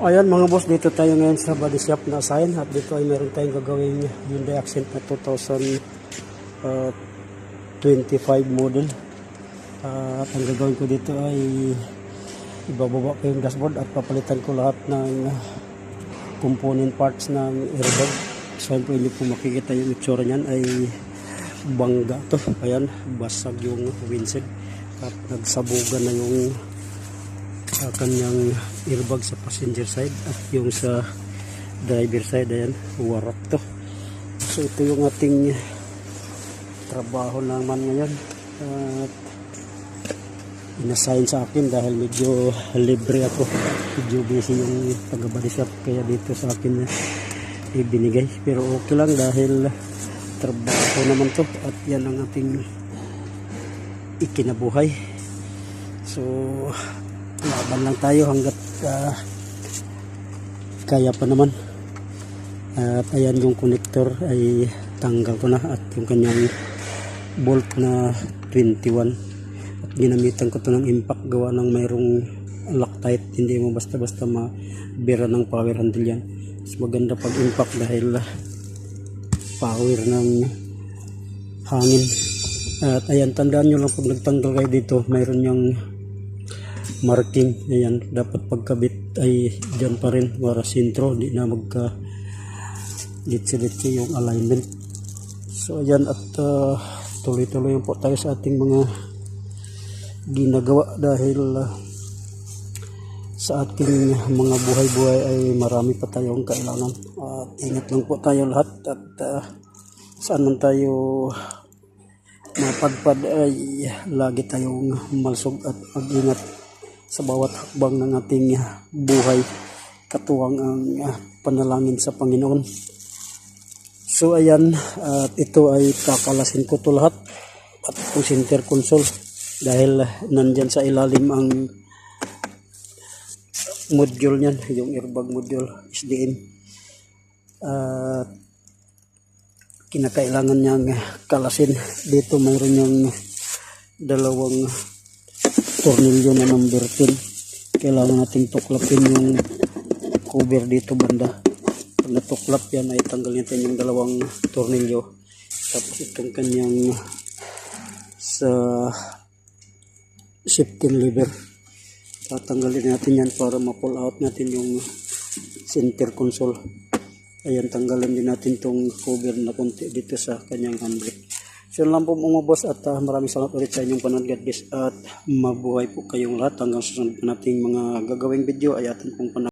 Ayan mga boss, dito tayo ngayon sa body shop na assign at dito ay meron tayong gagawin Hyundai Accent na 2025 model. Ah, at ang gagawin ko dito ay ibababa ko yung dashboard at papalitan ko lahat ng component parts ng airbag. Yun po hindi po makikita yung itsura niyan ay bangga to. Ayan, basag yung windshield at nagsabugan na yung sa kanyang airbag sa passenger side at yung sa driver side ayan warak to. So ito yung ating trabaho naman ngayon. At inassign sa akin dahil medyo libre ako. Medyo busy yung taga-body shop kaya dito sa akin ibinigay. Pero okay lang dahil trabaho naman to at yan ang ating ikinabuhay. So laban lang tayo hanggat ah, kaya pa naman. At ayan yung connector ay tanggal ko na at yung kanyang bolt na 21 at ginamitan ko to ng impact gawa ng mayroong loctite. Hindi mo basta basta mabira ng power handle yan. Mas maganda pag impact dahil ah, power ng hangin. At ayan tandaan nyo lang pag nagtanggal kayo dito mayroon yung marking. Ayan dapat pagkabit ay dyan pa rin. Para sintro di na magka litsi-litsi yung alignment. So ayan at uh, tuloy-tuloy po tayo sa ating mga ginagawa dahil uh, sa ating mga buhay-buhay ay marami pa tayong kailangan. At ingat lang po tayo lahat at uh, saan man tayo mapadpad ay lagi tayong malsog at mag-ingat sa bawat hakbang ng ating ah, buhay katuwang ang ah, panalangin sa Panginoon. So ayan, at ito ay kakalasin ko to lahat at center console dahil ah, nandyan sa ilalim ang module niyan, yung airbag module SDM. At kinakailangan niyang kalasin. Dito mayroon yung dalawang tornilyo na number 10 kailangan nating tuklapin yung cover dito banda. Pag natuklap yan ay tanggal natin yung dalawang tornilyo. Tapos itong kanyang sa shifting lever. Tatanggalin natin yan para ma-pull out natin yung center console. Ayan tanggalin din natin tong cover na konti dito sa kanyang handbrake So lang po mga boss at uh, maraming salamat ulit sa inyong panood God bless at mabuhay po kayong lahat hanggang susunod nating mga gagawing video ay atin pong panahon.